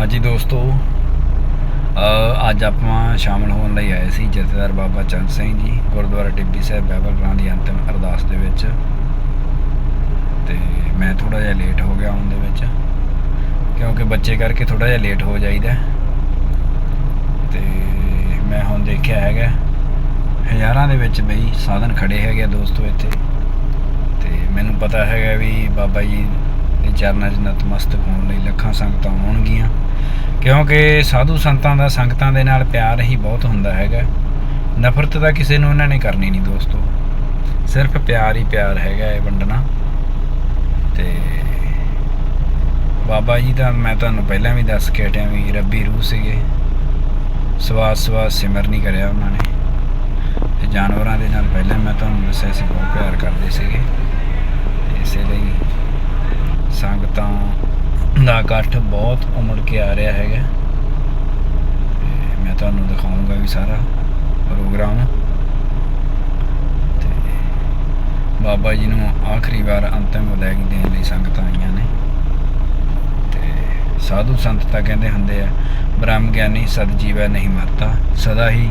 ਹਾਂਜੀ ਦੋਸਤੋ ਅੱਜ ਆਪਾਂ ਸ਼ਾਮਲ ਹੋਣ ਲਈ ਆਏ ਸੀ ਜਥੇਦਾਰ ਬਾਬਾ ਚੰਦ ਸਿੰਘ ਜੀ, ਗੁਰਦੁਆਰਾ ਟਿੱਬੀ ਸਾਹਿਬ ਬਾਈਬਲ ਗ੍ਰਾਂ ਦੀ ਅੰਤਿਮ ਅਰਦਾਸ ਦੇ ਵਿੱਚ। ਤੇ ਮੈਂ ਥੋੜਾ ਜਿਹਾ ਲੇਟ ਹੋ ਗਿਆ ਆਉਣ ਦੇ ਵਿੱਚ, ਕਿਉਂਕਿ ਬੱਚੇ ਕਰਕੇ ਥੋੜਾ ਜਿਹਾ ਲੇਟ ਹੋ ਜਾਈਦਾ। ਤੇ ਮੈਂ ਹੁਣ ਦੇਖਿਆ ਹੈਗਾ, ਹਜ਼ਾਰਾਂ ਦੇ ਵਿੱਚ ਬਈ ਸਾਧਨ ਖੜੇ ਹੈਗੇ ਆ ਦੋਸਤੋ ਇੱਥੇ। ਤੇ ਮੈਨੂੰ ਪਤਾ ਹੈਗਾ ਵੀ ਬਾਬਾ ਜੀ ਚਰਨਾਂ 'ਚ ਨਤਮਸਤਕ ਹੋਣ ਲਈ ਲੱਖਾਂ ਸੰਗਤਾਂ ਆਉਣਗੀਆਂ। ਕਿਉਂਕਿ ਸਾਧੂ ਸੰਤਾਂ ਦਾ ਸੰਗਤਾਂ ਦੇ ਨਾਲ ਪਿਆਰ ਹੀ ਬਹੁਤ ਹੁੰਦਾ ਹੈਗਾ। ਨਫ਼ਰਤ ਤਾਂ ਕਿਸੇ ਨੂੰ ਉਹਨਾਂ ਨੇ ਕਰਨੀ ਨਹੀਂ ਦੋਸਤੋ। ਸਿਰਫ ਪਿਆਰ ਹੀ ਪਿਆਰ ਹੈਗਾ ਇਹ ਵੰਡਣਾ। ਤੇ ਬਾਬਾ ਜੀ ਦਾ ਮੈਂ ਤੁਹਾਨੂੰ ਪਹਿਲਾਂ ਵੀ ਦੱਸ ਕੇ ਹਟਿਆ ਵੀ ਰੱਬੀ ਰੂਹ ਸੀਗੇ। ਸਵਾਸ ਸਵਾਸ ਸਿਮਰ ਨਹੀਂ ਕਰਿਆ ਉਹਨਾਂ ਨੇ। ਤੇ ਜਾਨਵਰਾਂ ਦੇ ਨਾਲ ਪਹਿਲਾਂ ਮੈਂ ਤੁਹਾਨੂੰ ਦੱਸਿਆ ਸੀ, ਬਹੁਤ ਪਿਆਰ ਕਰਦੇ ਸੀਗੇ। ਤੇ ਇਸੇ ਲਈ ਸੰਗਤਾਂ ਦਾ ਇਕੱਠ ਬਹੁਤ ਉਮੜ ਕੇ ਆ ਰਿਹਾ ਹੈਗਾ। ਤੇ ਮੈਂ ਤੁਹਾਨੂੰ ਦਿਖਾਉਂਗਾ ਵੀ ਸਾਰਾ ਪ੍ਰੋਗਰਾਮ। ਤੇ ਬਾਬਾ ਜੀ ਨੂੰ ਆਖਰੀ ਵਾਰ ਅੰਤਿਮ ਵਿਦਾਇਗੀ ਦੇਣ ਲਈ ਸੰਗਤਾਂ ਆਈਆਂ ਨੇ। ਤੇ ਸਾਧੂ ਸੰਤ ਤਾਂ ਕਹਿੰਦੇ ਹੁੰਦੇ ਆ, ਬ੍ਰਹਮ ਗਿਆਨੀ ਸਦ ਜੀਵੈ ਨਹੀਂ ਮਰਤਾ ਸਦਾ ਹੀ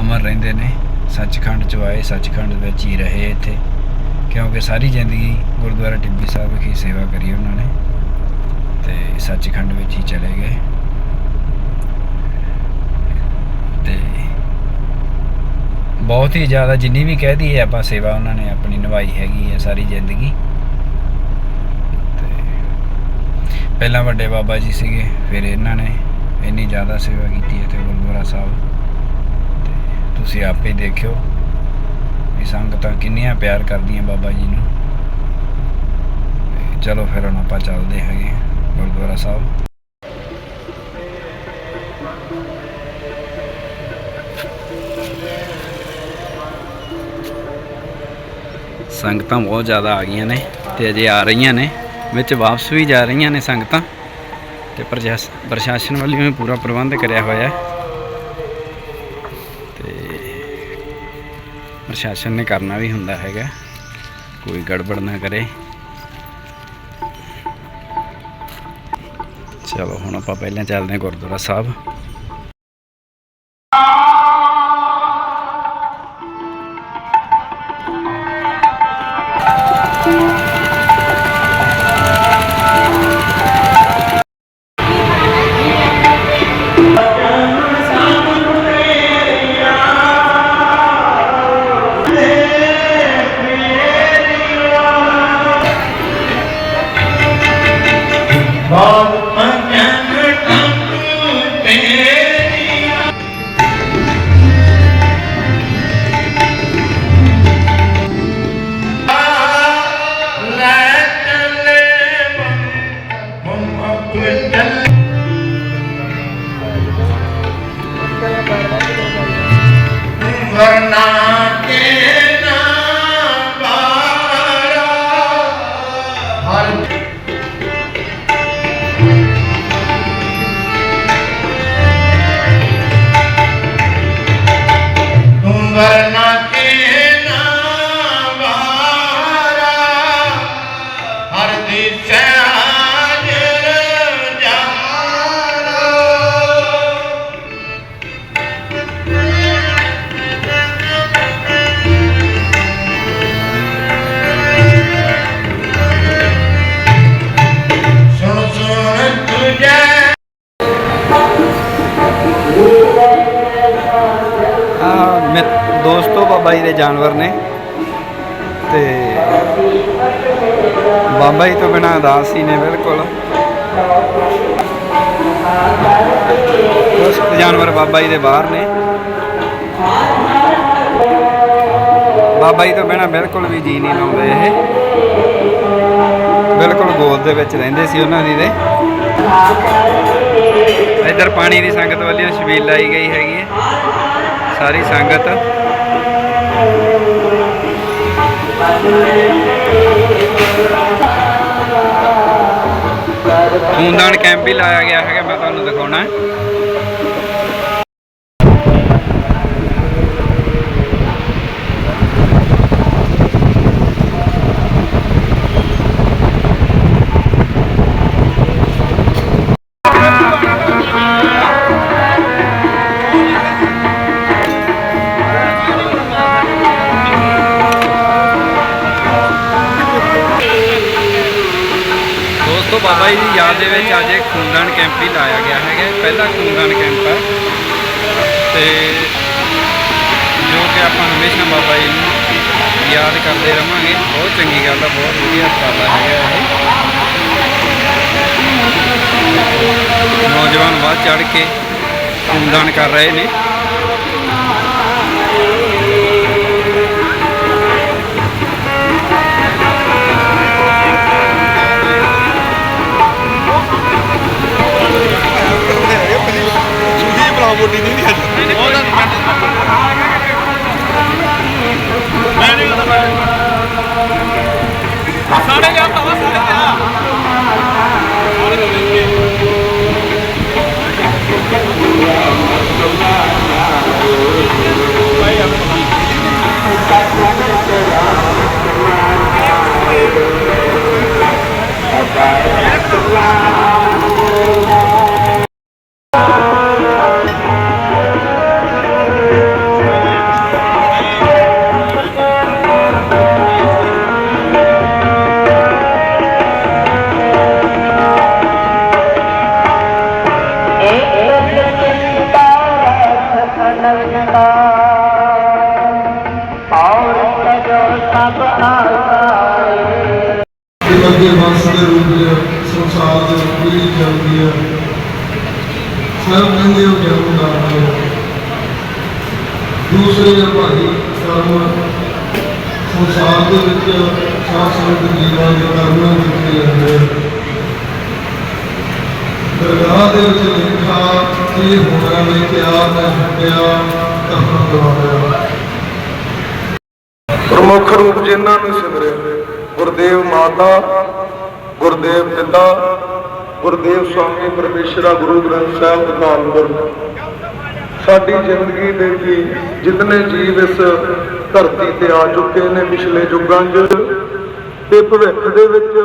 ਅਮਰ ਰਹਿੰਦੇ ਨੇ, ਸੱਚਖੰਡ ਚ ਆਏ, ਸੱਚਖੰਡ ਵਿੱਚ ਹੀ ਰਹੇ ਇੱਥੇ। ਕਿਉਂਕਿ ਸਾਰੀ ਜ਼ਿੰਦਗੀ ਗੁਰਦੁਆਰਾ ਟਿੱਬੀ ਸਾਹਿਬ ਵਿਖੇ ਸੇਵਾ ਕਰੀ ਉਹਨਾਂ ਨੇ ਤੇ ਸੱਚਖੰਡ ਵਿੱਚ ਹੀ ਚਲੇ ਗਏ ਤੇ ਬਹੁਤ ਹੀ ਜ਼ਿਆਦਾ ਜਿੰਨੀ ਵੀ ਕਹਿ ਦਈਏ ਆਪਾਂ ਸੇਵਾ ਉਹਨਾਂ ਨੇ ਆਪਣੀ ਨਿਭਾਈ ਹੈਗੀ ਹੈ ਸਾਰੀ ਜ਼ਿੰਦਗੀ ਤੇ ਪਹਿਲਾਂ ਵੱਡੇ ਬਾਬਾ ਜੀ ਸੀਗੇ ਫਿਰ ਇਹਨਾਂ ਨੇ ਇੰਨੀ ਜ਼ਿਆਦਾ ਸੇਵਾ ਕੀਤੀ ਹੈ ਤੇ ਗੁਰਦੁਆਰਾ ਸਾਹਿਬ ਤੇ ਤੁਸੀਂ ਆਪੇ ਦੇਖਿਓ ਵੀ ਸੰਗਤਾਂ ਕਿੰਨੀਆਂ ਪਿਆਰ ਕਰਦੀਆਂ ਬਾਬਾ ਜੀ ਨੂੰ। ਚਲੋ ਫਿਰ ਹੁਣ ਆਪਾਂ ਚੱਲਦੇ ਹੈਗੇ ਗੁਰਦੁਆਰਾ ਸਾਹਿਬ। ਸੰਗਤਾਂ ਬਹੁਤ ਜ਼ਿਆਦਾ ਆ ਗਈਆਂ ਨੇ ਤੇ ਅਜੇ ਆ ਰਹੀਆਂ ਨੇ, ਵਿੱਚ ਵਾਪਸ ਵੀ ਜਾ ਰਹੀਆਂ ਨੇ ਸੰਗਤਾਂ। ਤੇ ਪ੍ਰਸ਼ਾਸ- ਪ੍ਰਸ਼ਾਸਨ ਵੱਲੋਂ ਵੀ ਪੂਰਾ ਪ੍ਰਬੰਧ ਕਰਿਆ ਹੋਇਆ ਹੈ। ਪ੍ਰਸ਼ਾਸਨ ਨੇ ਕਰਨਾ ਵੀ ਹੁੰਦਾ ਹੈਗਾ। ਕੋਈ ਗੜਬੜ ਨਾ ਕਰੇ। ਚਲੋ ਹੁਣ ਆਪਾਂ ਪਹਿਲਾਂ ਚੱਲਦੇ ਹਾਂ ਗੁਰਦੁਆਰਾ ਸਾਹਿਬ। ਵਰਨਾ ਕੇ ਨਾ ਬਾਰਾ ਹਰ ਤੁਮ ਵਰਨਾ ਜਾਨਵਰ ਨੇ। ਤੇ ਬਾਬਾ ਜੀ ਤੋਂ ਬਿਨਾ ਅਦਾਸ ਹੀ ਨੇ ਬਿਲਕੁਲ। ਉਸ ਜਾਨਵਰ ਬਾਬਾ ਜੀ ਦੇ ਬਾਹਰ ਨੇ। ਬਾਬਾ ਜੀ ਤੋਂ ਬਿਨਾ ਬਿਲਕੁਲ ਵੀ ਜੀ ਨਹੀਂ ਲਾਉਂਦੇ ਇਹ। ਬਿਲਕੁਲ ਗੋਦ ਦੇ ਵਿੱਚ ਰਹਿੰਦੇ ਸੀ ਉਹਨਾਂ ਦੀ ਦੇ ਇੱਧਰ ਪਾਣੀ ਦੀ ਸੰਗਤ ਵੱਲੋਂ ਛਬੀਲ ਲਾਈ ਗਈ ਹੈਗੀ ਹੈ। ਸਾਰੀ ਸੰਗਤ। ਖੂਨਦਾਨ ਕੈਂਪ ਵੀ ਲਾਇਆ ਗਿਆ ਹੈਗਾ ਮੈਂ ਤੁਹਾਨੂੰ ਦਿਖਾਉਣਾ ਹੈ ਬਾਬਾ ਜੀ ਦੀ ਯਾਦ ਦੇ ਵਿੱਚ ਅੱਜ ਇਹ ਖੂਨਦਾਨ ਕੈਂਪ ਵੀ ਲਾਇਆ ਗਿਆ ਹੈਗਾ ਪਹਿਲਾ ਖੂਨਦਾਨ ਕੈਂਪ ਹੈ ਤੇ ਜੋ ਕਿ ਆਪਾਂ ਹਮੇਸ਼ਾ ਬਾਬਾ ਜੀ ਨੂੰ ਯਾਦ ਕਰਦੇ ਰਵਾਂਗੇ। ਬਹੁਤ ਚੰਗੀ ਗੱਲ ਆ, ਬਹੁਤ ਵਧੀਆ ਉਪਰਾਲਾ ਹੈਗਾ ਇਹ। ਨੌਜਵਾਨ ਵੱਧ ਚੜ ਕੇ ਖੂਨਦਾਨ ਕਰ ਰਹੇ ਨੇ। มูลนิธิเนี่ย โอ้ย ਸਭ ਜਨਮ ਦਾਤਾ ਦੂਸਰੇ ਭਾਈ ਕਰਮ ਸੰਸਾਰ ਦੇ ਵਿੱਚ ਸਾਧ ਸੰਗਤ ਜੀਵਾਂ ਦੇ ਕਰਮਾਂ ਵਿੱਚ ਜਾਂਦੇ ਦਰਗਾਹ ਦੇ ਵਿੱਚ ਲਿਖਾ ਇਹ ਹੋਣਾ ਨਹੀਂ ਕਿਆ ਮੈਂ ਹਟਿਆ ਕਹਾਂ ਦਵਾਇਆ। ਪ੍ਰਮੁੱਖ ਰੂਪ ਜਿਨ੍ਹਾਂ ਨੂੰ ਸਿਮਰਿਆ, ਗੁਰਦੇਵ ਮਾਤਾ, ਗੁਰਦੇਵ ਪਿਤਾ ਗੁਰਦੇਵ ਸਵਾਮੀ ਪਰਮੇਸ਼ਰਾ ਗੁਰੂ ਗ੍ਰੰਥ ਸਾਹਿਬ ਅਕਾਲ ਪੁਰਖ ਸਾਡੀ ਜ਼ਿੰਦਗੀ ਦੇ ਵੀ ਜਿਤਨੇ ਜੀਵ ਇਸ ਧਰਤੀ ਤੇ ਆ ਚੁੱਕੇ ਨੇ ਪਿਛਲੇ ਯੁੱਗਾਂ 'ਚ, ਤੇ ਭਵਿੱਖ ਦੇ ਵਿੱਚ,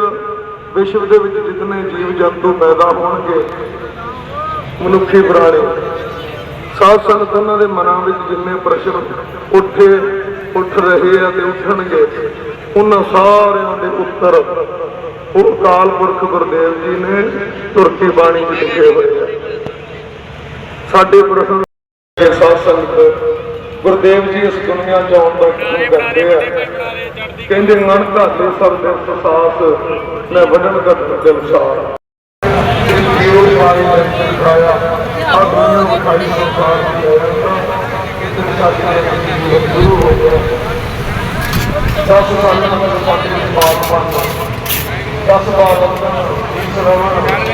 ਵਿਸ਼ਵ ਦੇ ਵਿੱਚ ਜਿਤਨੇ ਜੀਵ ਜੰਤੂ ਪੈਦਾ ਹੋਣਗੇ, ਮਨੁੱਖੀ ਪ੍ਰਾਣੀ ਸਾਧ ਸੰਗਤ ਉਹਨਾਂ ਦੇ ਮਨਾਂ ਵਿੱਚ ਜਿੰਨੇ ਪ੍ਰਸ਼ਨ ਉੱਠੇ, ਉੱਠ ਰਹੇ ਆ ਤੇ ਉੱਠਣਗੇ, ਉਹਨਾਂ ਸਾਰਿਆਂ ਦੇ ਉੱਤਰ ਉਹ ਅਕਾਲ ਪੁਰਖ ਗੁਰਦੇਵ ਜੀ ਨੇ ਤੁਰਕੀ ਬਾਣੀ ਵਿੱਚ ਲਿਖੇ ਹੋਏ ਆ। ਸਾਡੇ ਪ੍ਰਸ਼ਨ ਦੇ ਸਾਧ ਸੰਗਤ ਗੁਰਦੇਵ ਜੀ ਇਸ ਦੁਨੀਆ ਚ ਆਉਣ ਦਾ ਹੁਕਮ ਕਰਦੇ ਆ? ਕਹਿੰਦੇ ਮਨ ਧਾਤੇ ਸਭ ਦੇ ਸਸਾਸ ਮੈਂ ਵਡਨ ਗਤ ਦਿਲ ਸਾਰ ਜੀਵ ਮਾਰੀ ਵਿੱਚ ਦਿਖਾਇਆ ਆ ਦੁਨੀਆ ਵਿਖਾਈ ਸੰਸਾਰ ਦੀ ਹੈ ਗੁਰੂ ਹੋ ਗਿਆ ਦਸ ਸਾਲਾਂ ਦਾ ਸਾਡੇ ਬਾਪ ਬਣ ਦਸ ਬਾਰ ਇਸ ਰਵਣ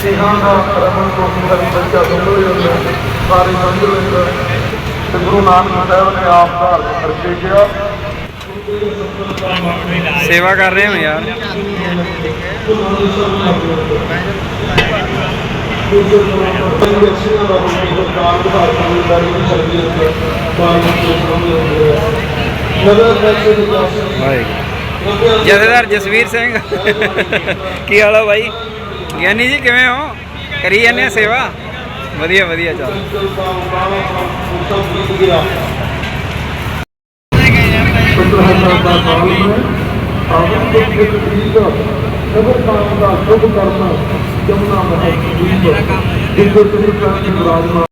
ਸਿਹਾਂ ਦਾ ਰਮਨ ਤੋਂ ਸੁੰਦਰ ਬੱਚਾ ਸੁਣੋ ਜਾਂਦਾ ਸਾਰੇ ਸਮਝ ਲੈਂਦਾ ਤੇ ਗੁਰੂ ਨਾਨਕ ਸਾਹਿਬ ਨੇ ਆਪ ਧਾਰ ਕਰਕੇ ਗਿਆ ਸੇਵਾ ਕਰ ਰਹੇ ਹੋ ਯਾਰ ਵਾਹਿਗੁਰੂ ਜਥੇਦਾਰ ਜਸਵੀਰ ਸਿੰਘ। ਕੀ ਹਾਲ ਆ ਬਾਈ? ਗਿਆਨੀ ਜੀ, ਕਿਵੇਂ ਹੋ? ਕਰੀ ਜਾਂਦੇ ਆ ਸੇਵਾ? ਵਧੀਆ ਵਧੀਆ, ਚੱਲ। ਨਗਰ ਕਾਮ ਦਾ ਸ਼ੁਭ ਕਰਨਾ ਜਮਨਾ ਮਹਤ ਦੀਪ ਜਿੱਥੇ ਤੁਸੀਂ ਪ੍ਰਾਣੀ ਵਿਰਾਜਮਾਨ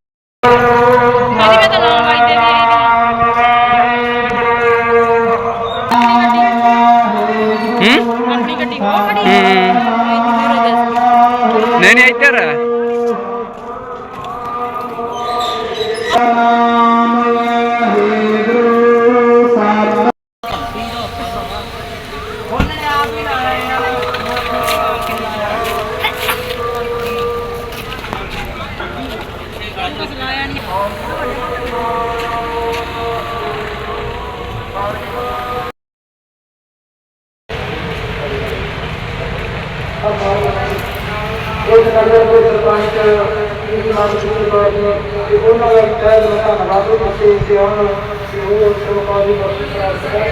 ਉਹਨਾਂ ਦਾ ਤਹਿ ਦਿਲੋਂ ਧੰਨਵਾਦ ਵੀ ਕਰਦੇ ਕਿ ਉਹਨਾਂ ਕਿ ਉਹ ਸਰਪੰਚ ਦੀ ਬਖਸ਼ਿਸ਼ ਕਰਾ ਸਕਣ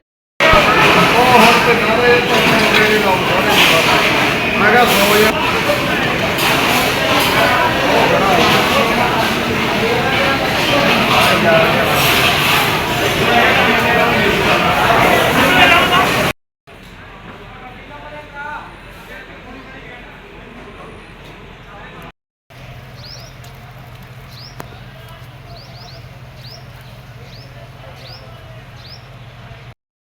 ਉਹ ਹਰ ਤੇ ਨਾਰੇ ਤੋਂ ਮੇਰੇ ਨਾਲ ਮੈਂ ਕਿਹਾ ਸੋ